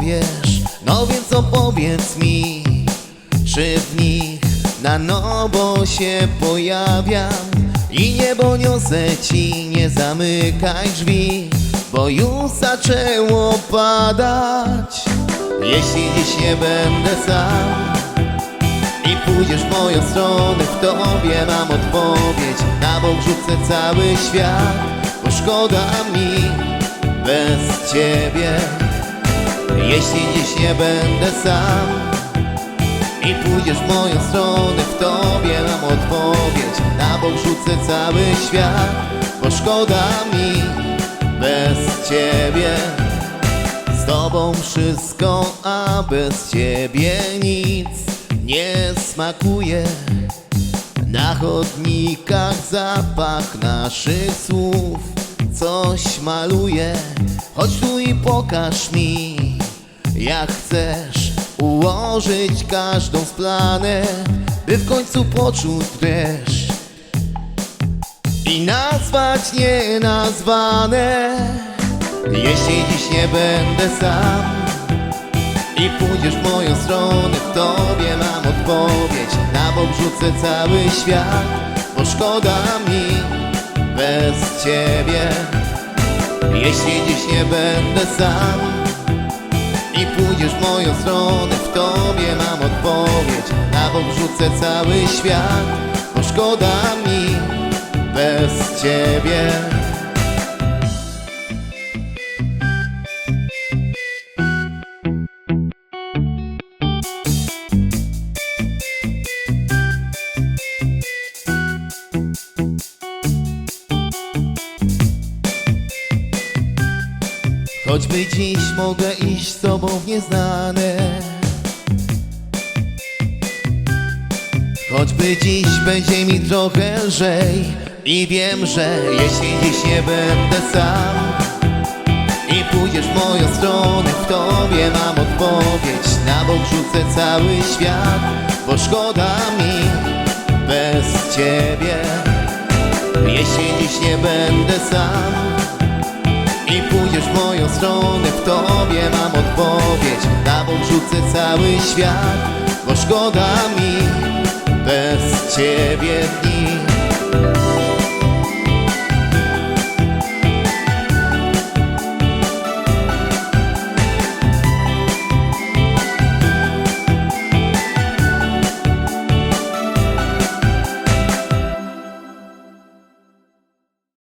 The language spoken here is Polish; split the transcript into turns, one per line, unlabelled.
opowiesz, no więc opowiedz mi Czy w nich na nowo się pojawiam I niebo niosę ci, nie zamykaj drzwi Bo już zaczęło padać. Jeśli dziś nie będę sam i pójdziesz w moją stronę, w tobie mam odpowiedź. Na bok rzucę cały świat, bo szkoda mi bez ciebie Jeśli dziś nie będę sam I pójdziesz w moją stronę, w tobie mam odpowiedź Na bok rzucę cały świat, bo szkoda mi bez ciebie z tobą wszystko, a bez ciebie nic nie smakuje. Na chodnikach zapach naszych słów coś maluje. Chodź tu i pokaż mi, jak chcesz ułożyć każdą z planet, by w końcu poczuć dreszcz i nazwać nienazwane. Jeśli dziś nie będę sam i pójdziesz w moją stronę, w tobie mam odpowiedź. Na bok rzucę cały świat, bo szkoda mi bez ciebie. Jeśli dziś nie będę sam i pójdziesz w moją stronę, w tobie mam odpowiedź. Na bok rzucę cały świat, bo szkoda mi bez ciebie. Choćby dziś mogę iść z tobą w nieznane. Choćby dziś będzie mi trochę lżej I wiem, że jeśli dziś nie będę sam I pójdziesz w moją stronę, w tobie mam odpowiedź. Na bok rzucę cały świat, bo szkoda mi bez ciebie. Jeśli dziś nie będę sam stronę, w tobie mam odpowiedź. Na bok rzucę cały świat, bo szkoda mi bez ciebie